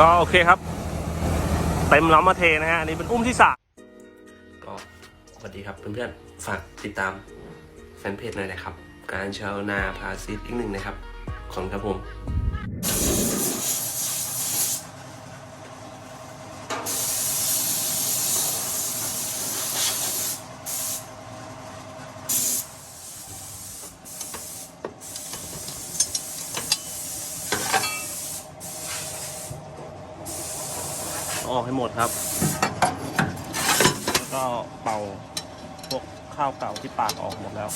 ก็โอเคครับ เต็มล้อมาเทนะฮะอันนี้เป็นอุ้มที่สามก็สวัสดีครับเพื่อนๆฝากติดตามแฟนเพจหน่อยนะครับ การชาวนาพาซิตอีกหนึ่งนะครับ ของครับผม ออกให้หมดครับ แล้วก็เป่าพวกข้าวเก่าที่ปากออกหมดแล้ว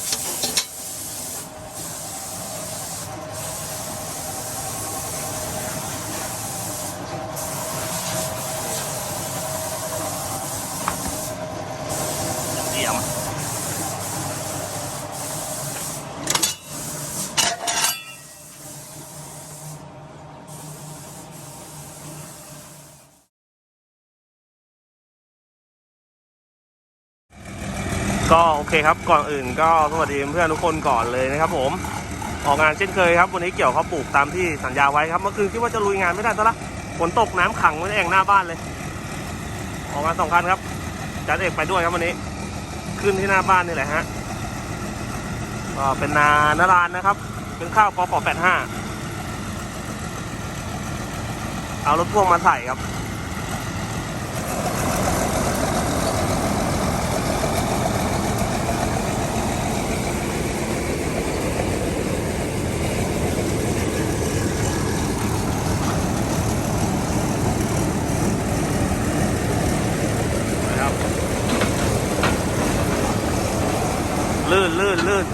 คครับก่อนอื่นก็สวัสดีเพื่อนทุกคนก่อนเลยนะครับ ผมออกงานเช่นเคยครับ วันนี้เกี่ยวข้าวปลูกตามที่สัญญาไว้ครับเมื่อคืนคิดว่าจะลุยงานไม่ได้ซะละฝนตกน้ำขังไว้ในแอ่งหน้าบ้านเลย ออกงานสองคันครับจัดเอกไปด้วยครับวันนี้ ขึ้นที่หน้าบ้านนี่แหละฮะก็เป็นนานารานนะครับ เป็นข้าวกอปอแปดห้าเอารถพ่วงมาใส่ครับลื่นลื่นลื่น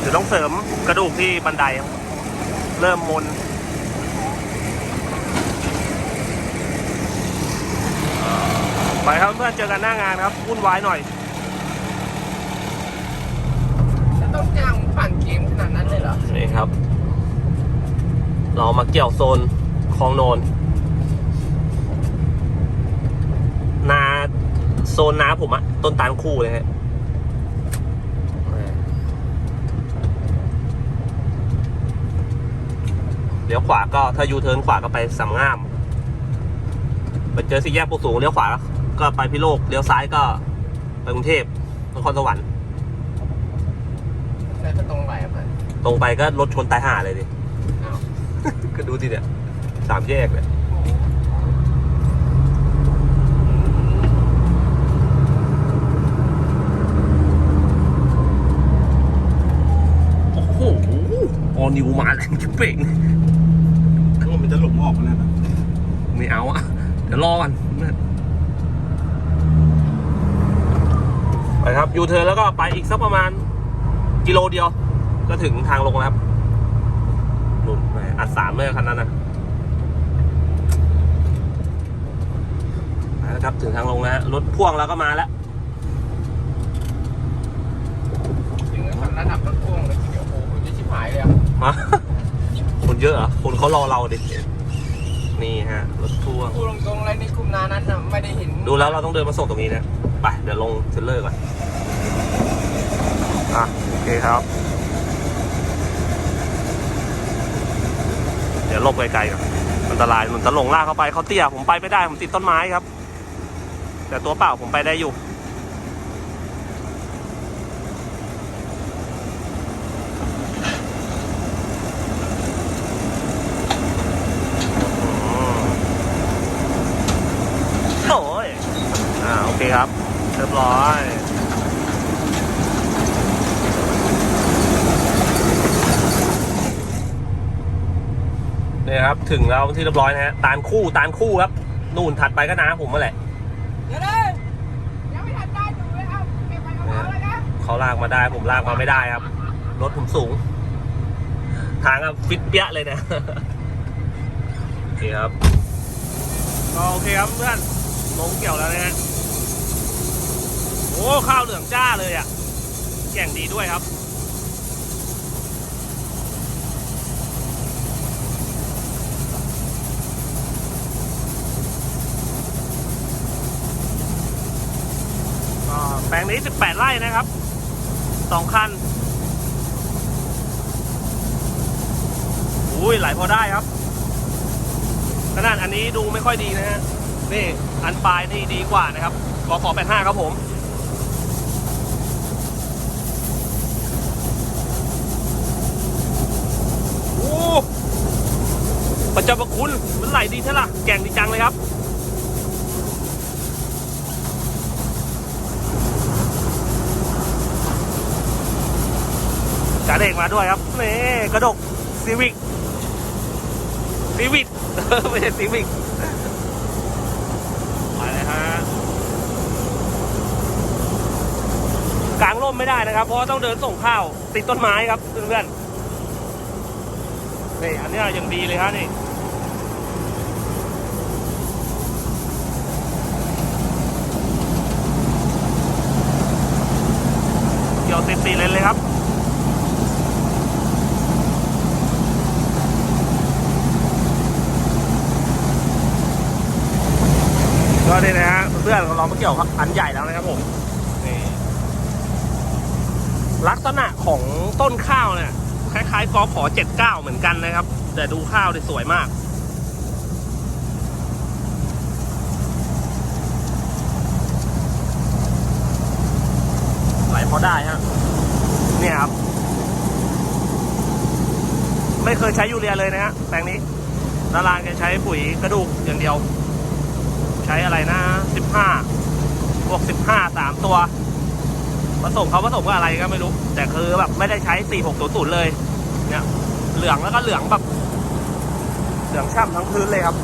เดี๋ยวต้องเสริม กระดูกที่บันไดครับเริ่มมนไปครับเพื่อนเจอกันหน้างานครับวุ่นวายหน่อยจะต้องจ้างปั่นเกมขนาดนั้นเลยเหรอนี่ครับ เรามาเกี่ยวโซนคลองโนน นาโซนนาผมอะต้นตาลคู่เลยฮะ เลี้ยวขวาก็ถ้ายูเทิร์นขวาก็ไปสามงามไปเจอสี่แยกปูสูงเลี้ยวขวาก็ไปพิโลกเลี้ยวซ้ายก็ไปกรุงเทพนครสวรรค์แล้วจะตรงไหนอะมันตรงไปก็รถชนตายห่าเลยดิ อ้าวก็ดูดิเนี่ยสามแยกเลยโอ้โหออนิวมาแรงชิบเป่ง ว่ามันจะหลง ออกขนาดนั้นไม่เอาอะเดี๋ยวรอกันไปครับยูเทิร์นแล้วก็ไปอีกสักประมาณกิโลเดียว ก็ถึงทางลงแล้วครับนุ่นแหมอัดสามเลยคันนั้นนะไปแล้วครับถึงทางลงแล้วฮะรถพ่วงแล้วก็มาแล้วถึงขั้นระดับรถพ่วงเลยทีเดียวโอ้โหมันจะชิบหายเลยอะมาคนเยอะเหรอคนเขารอเราดิ นี่ฮะรถพ่วงพูดตรงๆเลยในกลุ่มนานั้นน่ะไม่ได้เห็นดูแล้วเราต้องเดินมาส่งตรงนี้นะไปเดี๋ยวลงเทรลเลอร์ก่อนอะโอเคครับ เดี๋ยวหลบไกลๆก่อนอันตรายมันจะหลงลากเข้าไปเขาเตี้ยผมไปไม่ได้ผมติดต้นไม้ครับ แต่ตัวเปล่าผมไปได้อยู่ โอ้ย อ่า โอเคครับ เรียบร้อย นี่ครับ ถึงแล้วที่เรียบร้อยนะฮะตาลคู่ตาลคู่ครับ นู่นถัดไปก็น้าผมมาแหละเดี๋ยวเลยยังไม่ทันได้ดูเลยเอาเก็บไปกับเขาเลยนะเขาลากมาได้ผมลากมาไม่ได้ครับ รถผมสูง ทางก็ฟิตเปี้ยเลยนะโอเคครับก็โอเคครับเพื่อนลงเกี่ยวแล้วนะฮะโอ้ข้าวเหลืองจ้าเลยอะแก่งดีด้วยครับก็แปล งนี้ 18 ไร่นะครับสองคัน อุ้ยไหลพอได้ครับ ขนาดอันนี้ดูไม่ค่อยดีนะฮะ นี่ อันปลายนี่ดีกว่านะครับกขอ85 ครับผมโอ้ประเจ้าประคุณ มันไหลดีใช่าล่ะ แก่งดีจังเลยครับ จ่านเอกมาด้วยครับนี่กระดกซีวิกซีวิกไม่ใช่ซีวิกไปเลยฮะกลางร่มไม่ได้นะครับ เพราะต้องเดินส่งข้าว ติดต้นไม้ครับเพื่อนๆนี่อันนี้ยังดีเลยฮะนี่เกี่ยวติดตีเลนเลยครับ ก็นี่นะฮะเพื่อนเรามาเกี่ยวกับอันใหญ่แล้วนะครับผมนี่ลักษณะของต้นข้าวเนี่ยคล้ายๆกอขอเจ็ดเก้าเหมือนกันนะครับ แต่ดูข้าวได้สวยมาก ไหลพอได้ฮะเนี่ยครับ ไม่เคยใช้ยูเรียเลยนะฮะแปลงนี้นาลานแกใช้ปุ๋ยกระดูกอย่างเดียว ช้อะไรนะสิบห้าบวกสิบห้าสามตัว ผสมเขาผสมกับอะไรก็ไม่รู้ แต่คือแบบไม่ได้ใช้สี่หกศูนย์เลย เนี่ย เหลืองแล้วก็เหลืองแบบ เหลืองช่ำทั้งพื้นเลยครับ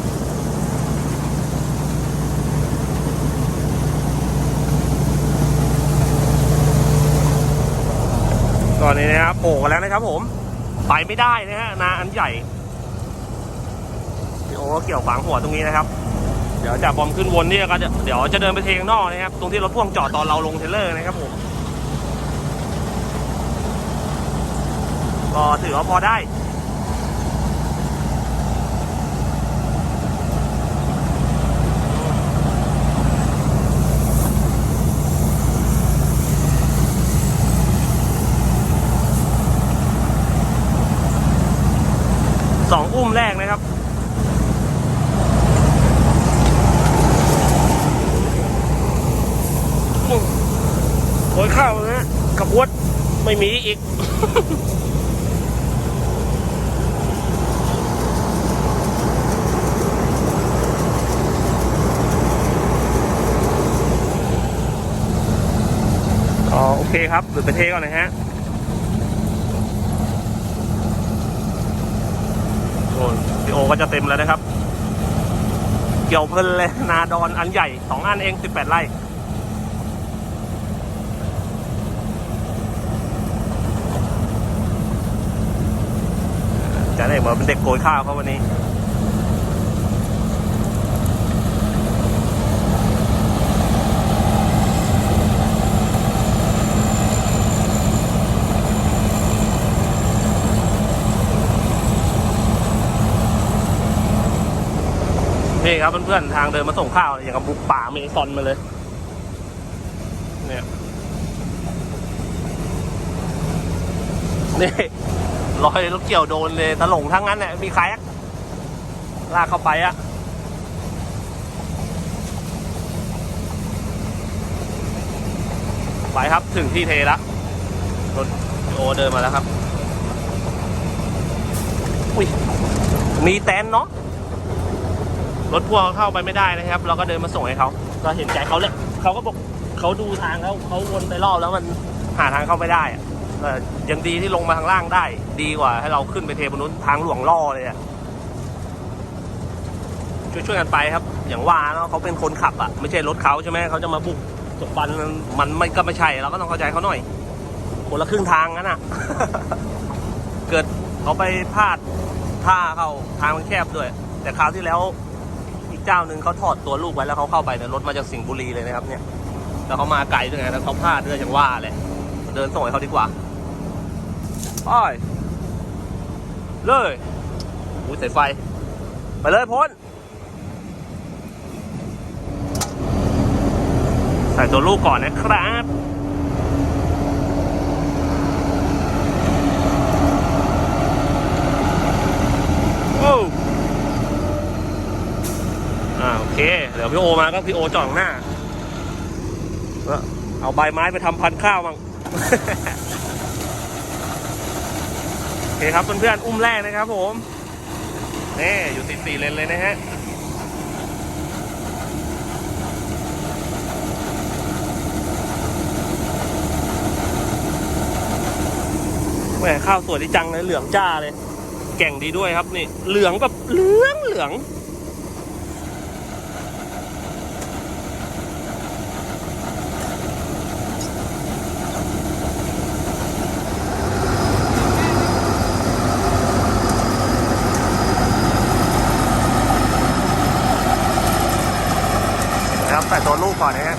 ก่อนนี้นะครับโผล่กันแล้วนะครับผม ไปไม่ได้นะฮะนาอันใหญ่โอ้เกี่ยวขวางหัวตรงนี้นะครับ ดี๋ยวจากบอมขึ้นวนนี่ก็จะเดี๋ยวจะเดินไปเทงนอกนะครับ ตรงที่รถพ่วงจอดตอนเราลงเทเลอร์นะครับผมก็ถือว่าพอได้ สองอุ้มแรกนะครับ โอยข้าวนะกระบวด ไม่มีอีก อ๋อ โอเคครับหรือไปเทก่อนนะฮะโอ้ยโอก็จะเต็มแล้วนะครับ เกี่ยวเพลินเลย นาดอนอันใหญ่สองอันเองสิบแปดไร่ จะได้เหมือนเป็นเด็กโกยข้าวเขาวันนี้นี่ครับเพื่อนๆทางเดินมาส่งข้าว อย่างกับบุกป่าเมซอนมาเลย เนี่ยนี่ รอยรถเกี่ยวโดนเลยถลงทั้งนั้นแหละมีใครลากเข้าไปอะไปครับถึงที่เทแล้วรถโอเดินมาแล้วครับ อุ้ยมีแตนเนาะรถพ่วงเข้าไปไม่ได้นะครับ เราก็เดินมาส่งให้เขาก็เห็นใจเขาเลยเขาก็บอกเขาดูทางเขาเขาวนไปรอบแล้วมันหาทางเข้าไม่ได้อะเอ่อ ยังดีที่ลงมาทางล่างได้ ดีกว่า ให้เราขึ้นไปเทบนนู้นทางหลวงล่อเลยอะช่วยช่วยๆกันไปครับ อย่างว่าเนาะเขาเป็นคนขับอะไม่ใช่รถเขาใช่ไหมเขาจะมาบุกจบฟันมันมันไม่ก็ไม่ใช่เราก็ต้องเข้าใจเขาหน่อยคนละครึ่งทางนั้นอะเกิดเขาไปพลาดท่าเขาทางมันแคบด้วย แต่คราวที่แล้วอีกเจ้าหนึ่งเขาถอดตัวลูกไว้แล้วเขาเข้าไปเนี่ยรถมาจากสิงห์บุรีเลยนะครับเนี่ยแล้วเขามาไกลด้วยไงแล้วเขาพลาดด้วยอย่างว่าเลยเดินส่งให้เขาดีกว่า ไปเลยอุ้ยสายไฟ ไปเลยพ้น ใส่ตัวลูกก่อนนะครับโอ้อ่าโอเค เดี๋ยวพี่โอมาก็พี่โอจองหน้า เอาใบไม้ไปทำพันข้าวมั้ง อเคครับเพื่อนๆอุ้มแรกนะครับผมนี่อยู่ติดสี่เลนเลยนะฮะแหมข้าวสวยดีจังเลยเหลืองจ้าเลย แก่งดีด้วยครับนี่ เหลืองแบบเหลืองเหลือง ใส่ตัวลูกก่อนนะฮะ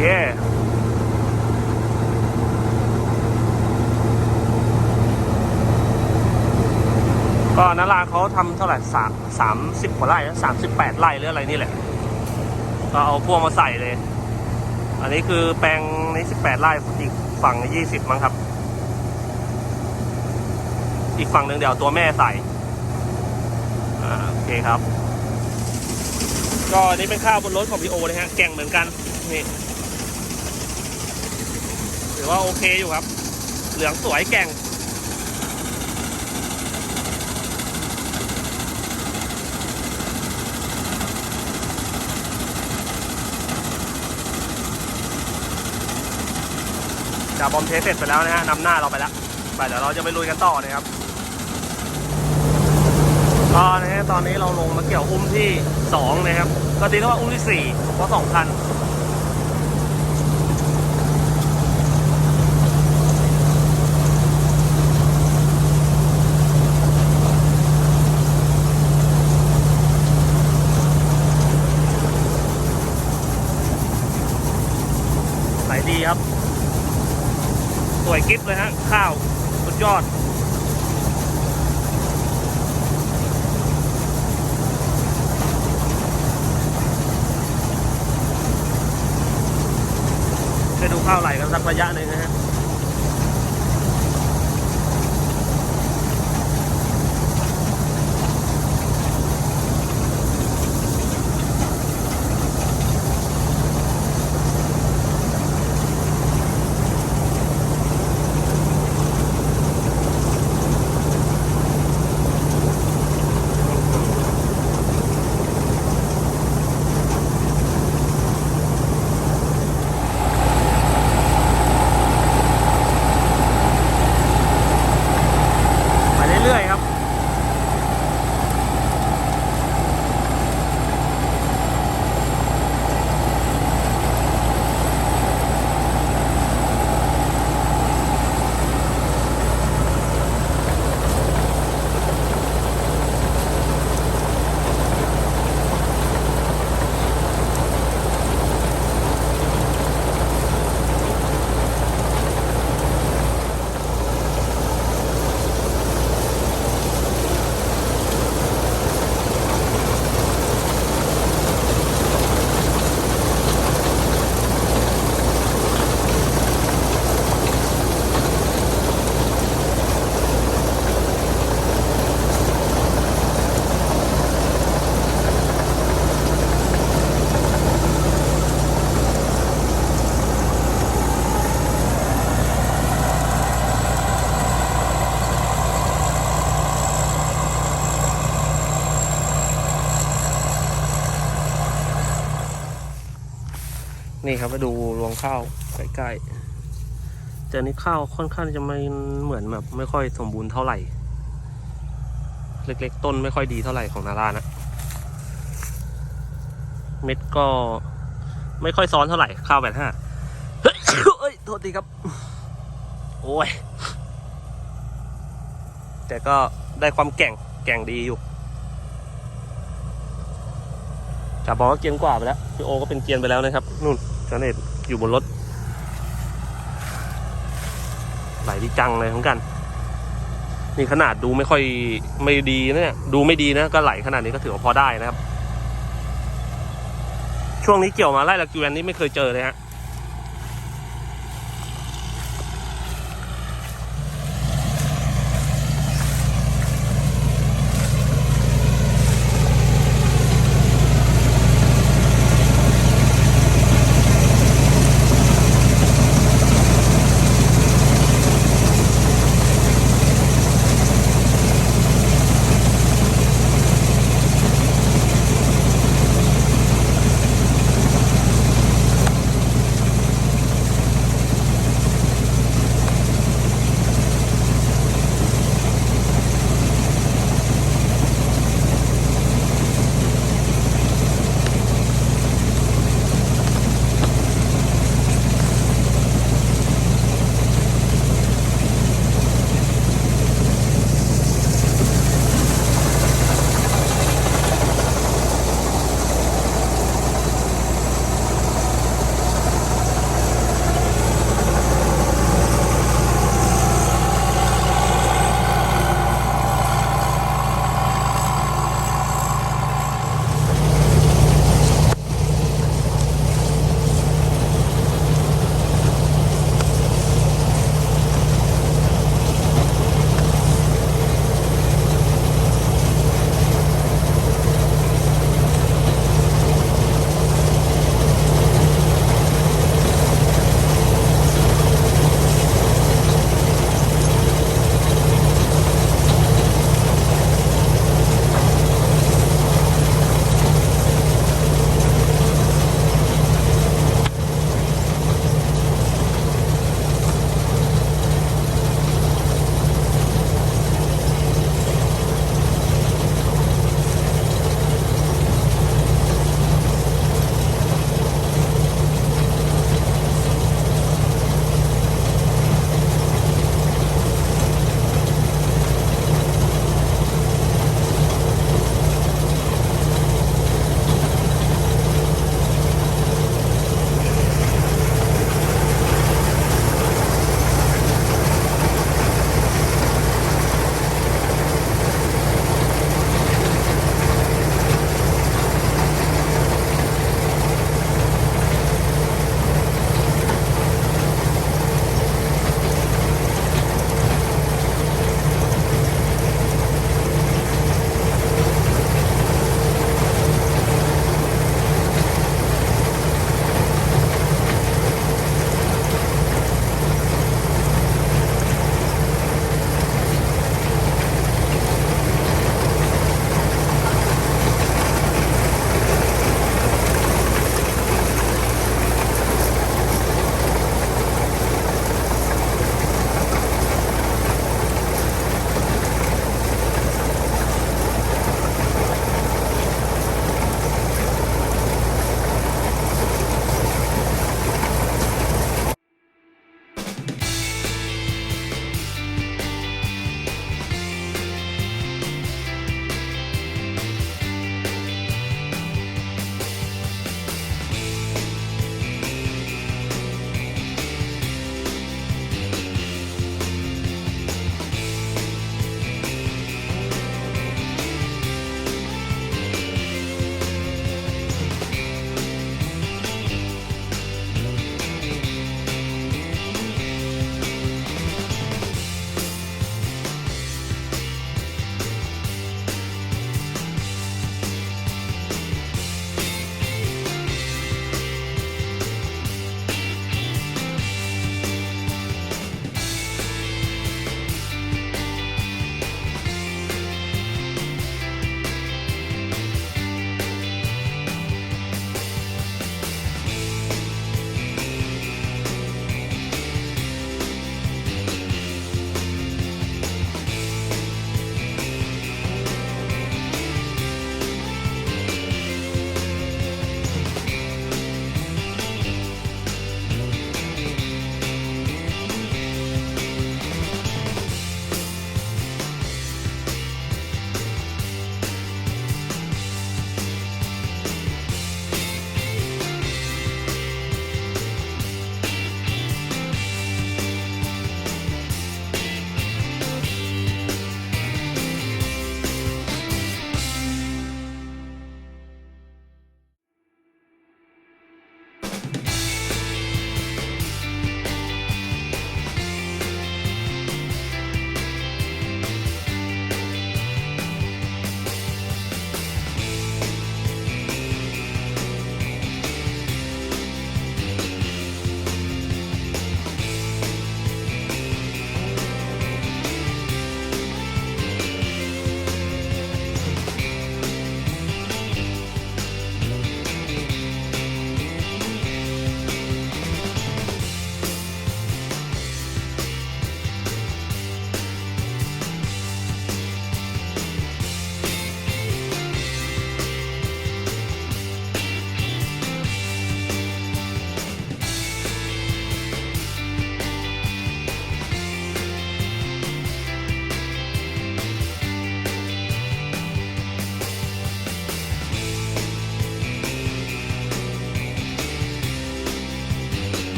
เย้ก็ นาราเขาทำเท่าไหร่สามสามสิบกว่าไร่สามสิบแปดไร่หรืออะไรนี่แหละ ก็เอาพวงมาใส่เลย อันนี้คือแปลงนี้สิบแปดไร่อีกฝั่งยี่สิบมั้งครับ อีกฝั่งหนึ่งเดี๋ยวตัวแม่ใส่โอเคครับ ก็อันนี้เป็นข้าวบนรถของพี่โอนะฮะแก่งเหมือนกันนี่ถือว่าโอเคอยู่ครับ เหลืองสวยแก่ง จาบอมเทสเสร็จไปแล้วนะฮะนำหน้าเราไปแล้วไปเดี๋ยวเราจะไปลุยกันต่อนะครับก็นะฮะตอนนี้เราลงมาเกี่ยวอุ้มที่สองนะครับ ก็ตีเรียกว่าอุ้มที่สี่เพราะสองคัน ไหลดีครับ สวย กิฟเลยฮะ ข้าวสุดยอดไปดูข้าวไหลกันสักระยะหนึ่งนะฮะ ครับไปดูรวงข้าวใกล้ๆแต่นี่ข้าวค่อนข้างจะไม่เหมือนแบบไม่ค่อยสมบูรณ์เท่าไหร่ เล็กๆ ต้นไม่ค่อยดีเท่าไหร่ของนารานะ เม็ดก็ไม่ค่อยซ้อนเท่าไหร่ข้าวแบบห้าเฮ้ยเอ้ยโทษทีครับ โอ้ย แต่ก็ได้ความแก่งแก่งดีอยู่จ่าปอก็เกียนกว่าไปแล้ว พี่โอก็เป็นเกียนไปแล้วนะครับ นู่น จาเนตอยู่บนรถ ไหลดีจังเลยทั้งกัน นี่ขนาดดูไม่ค่อยไม่ดีนะเนี่ย ดูไม่ดีนะ ก็ไหลขนาดนี้ก็ถือว่าพอได้นะครับ ช่วงนี้เกี่ยวมาไล่ละกิวแวนนี่ไม่เคยเจอเลยฮะ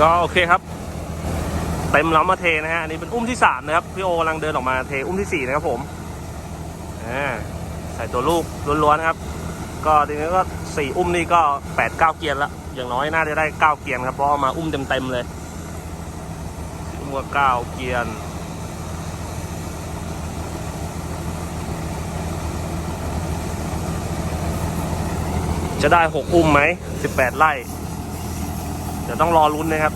ก็โอเคครับ เต็มล้อมมาเทนะฮะอันนี้เป็นอุ้มที่สามนะครับพี่โอกำลังเดินออกมาเทอุ้มที่สี่นะครับผมอ่าใส่ตัวลูกล้วนๆนะครับ ก็ทีนี้ก็สี่อุ้มนี่ก็แปดเก้าเกียร์ละอย่างน้อยน่าจะได้เก้าเกียร์ครับเพราะเอามาอุ้มเต็มๆเลยอุ้มก็เก้าเกียร์จะได้หกอุ้มไหมสิบแปดไร่ ดี๋ยวต้องรอลุ้นนะครับ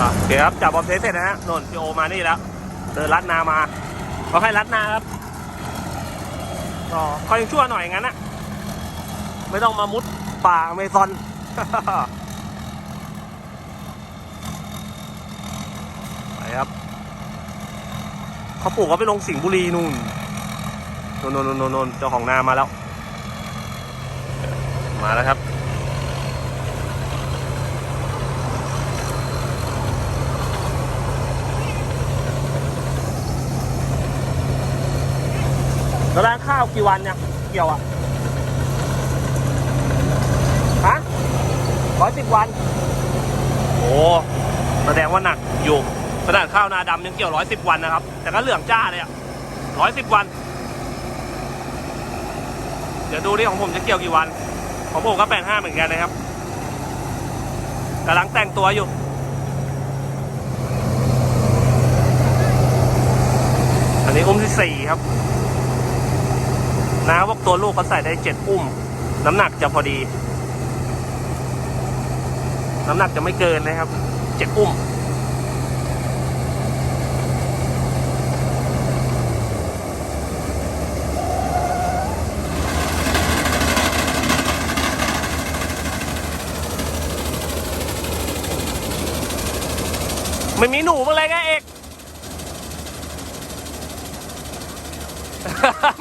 อะโอเคครับ จับบอลเทสเสร็จนะฮะนนพี่โอมานี่แล้ว เดินลัดนามาเขาให้ลัดนาครับก็คอยยังชั่วหน่อยงั้นนะไม่ต้องมามุดป่าอเมซอน เขาปลูกเขาไปลงสิงห์บุรีนู่นนนนนนนเจ้าของนามาแล้ว มาแล้วครับ แล้วร้านข้าวกี่วันเนี่ยเกี่ยวอะฮะร้อยสิบวัน โอ้แสดงว่าหนักอยู่ ขนาดข้าวนาดำยังเกี่ยวร้อยสิบวันนะครับ แต่ก็เหลืองจ้าเลยอะร้อยสิบวัน เดี๋ยวดูนี่ของผมจะเกี่ยวกี่วัน ของผมก็แปดห้าเหมือนกันนะครับกำลังแต่งตัวอยู่อันนี้อุ้มที่สี่ครับนะพวกตัวลูกเขาใส่ได้เจ็ดอุ้ม น้ำหนักจะพอดี น้ำหนักจะไม่เกินนะครับเจ็ดอุ้ม มีหนูบ้างเลยไงเอก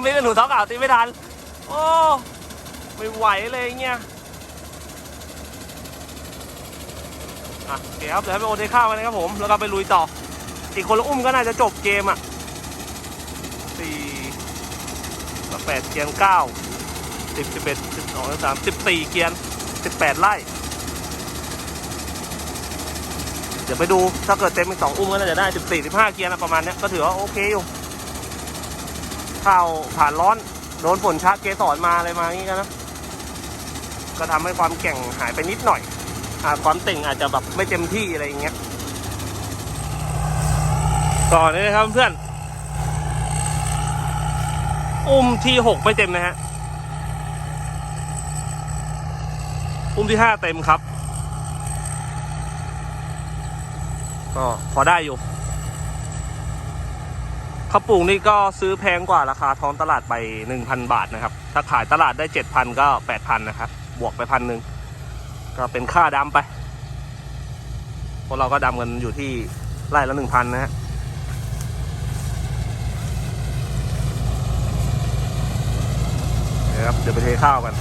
ไม่เป็นหนูท้องเก่าตีไม่ทัน โอ้ ไม่ไหวเลยเงี้ย อะโอเคครับเดี๋ยวให้ไปโอเทข้าวกันนะครับผม แล้วก็ไปลุยต่อ อีกคนละอุ้มก็น่าจะจบเกมอะสี่แปดเกียร์เก้าสิบสิบเอ็ดสิบสองสิบสามสิบสี่เกียร์สิบแปดไร่ เดี๋ยวไปดูถ้าเกิดเต็มอีกสองอุ้มก็น่าจะได้สิบสี่สิบห้าเกียร์นะประมาณเนี้ยก็ถือว่าโอเคอยู่ข้าวผ่านร้อนโดนฝนชะเกสรมาอะไรมาอย่างนี้กันนะก็ทำให้ความแก่งหายไปนิดหน่อยอความเต่งอาจจะแบบไม่เต็มที่อะไรอย่างเงี้ยต่อเลยครับเพื่อนอุ้มที่หกไม่เต็มนะฮะ อุ้มที่ห้าเต็มครับ ก็พอได้อยู่ข้าวปลูกนี่ก็ซื้อแพงกว่าราคาท้องตลาดไปหนึ่งพันบาทนะครับ ถ้าขายตลาดได้เจ็ดพันก็แปดพันนะครับ บวกไปพันหนึ่งก็เป็นค่าดำไป พวกเราก็ดำกันอยู่ที่ไร่ละหนึ่งพันนะฮะเดี๋ยวเดี๋ยวไปเทข้าวกัน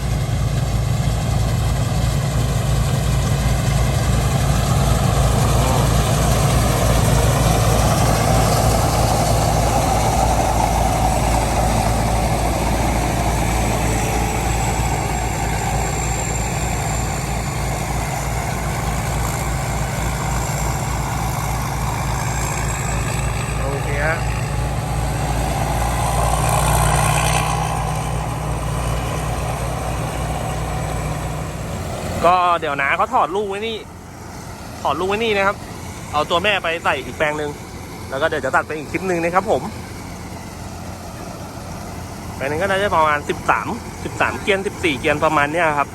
โอเคฮะก็ เดี๋ยวนะเขาถอดลูกไว้นี่ ถอดลูกไว้นี่นะครับ เอาตัวแม่ไปใส่อีกแปลงหนึ่งแล้วก็เดี๋ยวจะตัดไปอีกคลิปหนึ่งนะครับผมแปลงหนึงก็น่าจะประมาณสิบสามสิบสามเกียนสิบสี่เกียนประมาณเนี้ยครับ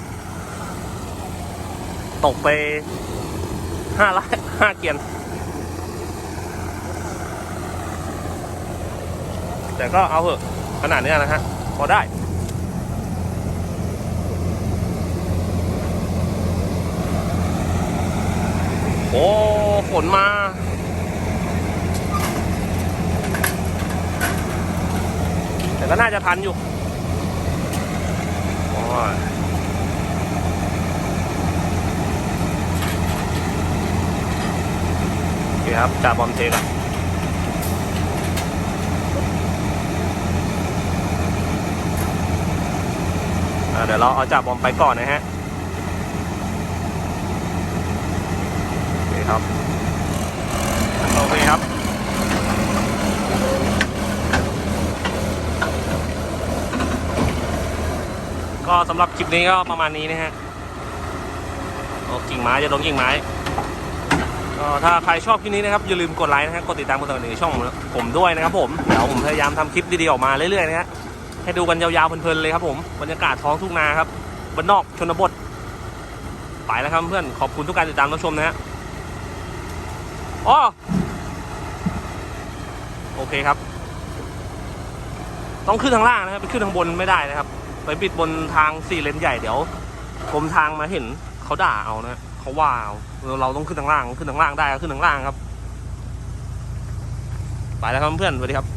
ตกไปห้าละห้าเกียน แต่ก็เอาเหอะขนาดเนี้ยนะฮะพอได้ โอ้ฝนมา แต่ก็น่าจะทันอยู่โอ้ยโอครับจ่าบอมเทกันเดี๋ยวเราเอาจ่าบอมไปก่อนนะฮะ ครับโอเคครับก็สำหรับคลิปนี้ก็ประมาณนี้นะฮะโอ้กิ่งไม้จะลงกิ่งไม้ก็ถ้าใครชอบคลิปนี้นะครับอย่าลืมกดไลค์นะฮะกดติดตามกดติดตามในช่องผมด้วยนะครับผมเดี๋ยวผมพยายามทำคลิปดีๆออกมาเรื่อยๆนะฮะให้ดูกันยาวๆเพลินๆเลยครับผมบรรยากาศท้องทุ่งนาครับบนนอกชนบทไปแล้วครับเพื่อนขอบคุณทุกการติดตามรับชมนะฮะ อ๋อโอเคครับ ต้องขึ้นทางล่างนะครับไปขึ้นทางบนไม่ได้นะครับ ไปปิดบนทางสี่เลนใหญ่เดี๋ยวกรมทางมาเห็นเขาด่าเอานะเขาว่าเอาเราต้องขึ้นทางล่างขึ้นทางล่างได้ก็ขึ้นทางล่างครับ ไปแล้วครับเพื่อนสวัสดีครับ